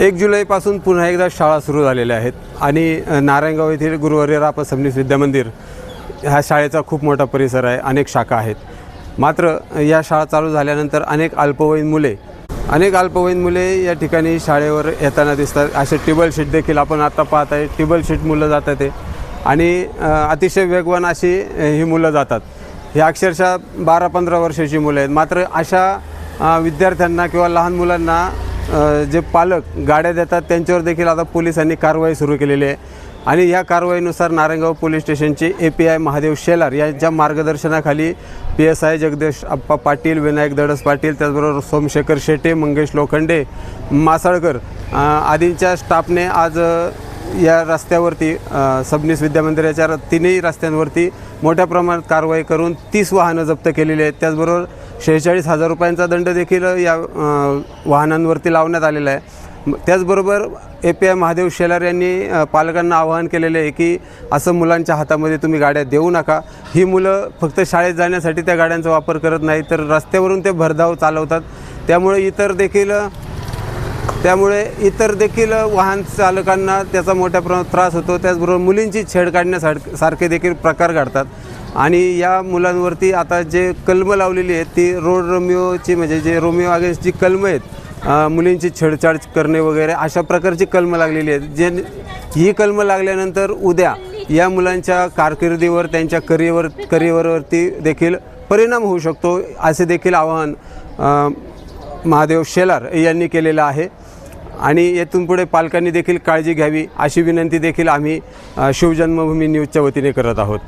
एक जुलैपासून पुन्हा एकदा शाळा सुरू झालेल्या आहेत. आणि नारायणगाव येथील गुरुवर्य राप सबनीस विद्यामंदिर ह्या शाळेचा खूप मोठा परिसर आहे अनेक शाखा आहेत. मात्र या शाळा चालू झाल्यानंतर अनेक अल्पवयीन मुले अनेक अल्पवयीन मुले या ठिकाणी शाळेवर येताना दिसतात. असे टेबल शीट देखील आपण आता पाहत आहे. टेबल शीट मुलं जातात ते. आणि अतिशय वेगवान अशी ही मुलं जातात. ही अक्षरशः बारा पंधरा वर्षाची मुलं आहेत. मात्र अशा विद्यार्थ्यांना किंवा लहान मुलांना जे पालक गाड्या देतात त्यांच्यावर देखील आता पोलिसांनी कारवाई सुरू केलेली आहे. आणि या कारवाईनुसार नारायणगाव पोलीस स्टेशनचे A P I Mahadev Shelar यांच्या मार्गदर्शनाखाली P S I Jagdish Appa Patil Vinayak Dadas Patil त्याचबरोबर सोमशेखर शेटे मंगेश लोखंडे मासाळकर आदींच्या स्टाफने आज या रस्त्यावरती सबनीस विद्यामंदिराच्या तिन्ही रस्त्यांवरती मोठ्या प्रमाणात कारवाई करून तीस वाहनं जप्त केलेली आहेत. त्याचबरोबर शेहेचाळीस हजार रुपयांचा दंड देखील या वाहनांवरती लावण्यात आलेला आहे. त्याचबरोबर A P I Mahadev Shelar यांनी पालकांना आवाहन केलेले आहे की असं मुलांच्या हातामध्ये तुम्ही गाड्या देऊ नका. ही मुलं फक्त शाळेत जाण्यासाठी त्या गाड्यांचा वापर करत नाही तर रस्त्यावरून ते भरधाव चालवतात. त्यामुळे इतर देखील त्यामुळे इतर देखील वाहन चालकांना त्याचा मोठ्या प्रमाणात त्रास होतो. त्याचबरोबर मुलींची छेड काढण्यासारखे सारखे देखील प्रकार घडतात. आणि या मुलांवरती आता जे कलमं लावलेली आहेत ती रोड रोमिओची म्हणजे जे रोमिओ अगेन्स्ट जी कलमं आहेत मुलींची छेडछाड करणे वगैरे अशा प्रकारची कलमं लागलेली आहेत. जे ही कलमं लागल्यानंतर उद्या या मुलांच्या कारकिर्दीवर त्यांच्या करिअर करिअरवरती देखील परिणाम होऊ शकतो असे देखील आवाहन महादेव शेलार यांनी केलेलं आहे. आणि येथून पुढे पालकांनी देखील काळजी घ्यावी अशी विनंती देखील आम्ही शिवजन्मभूमी न्यूजच्या वतीने करत आहोत.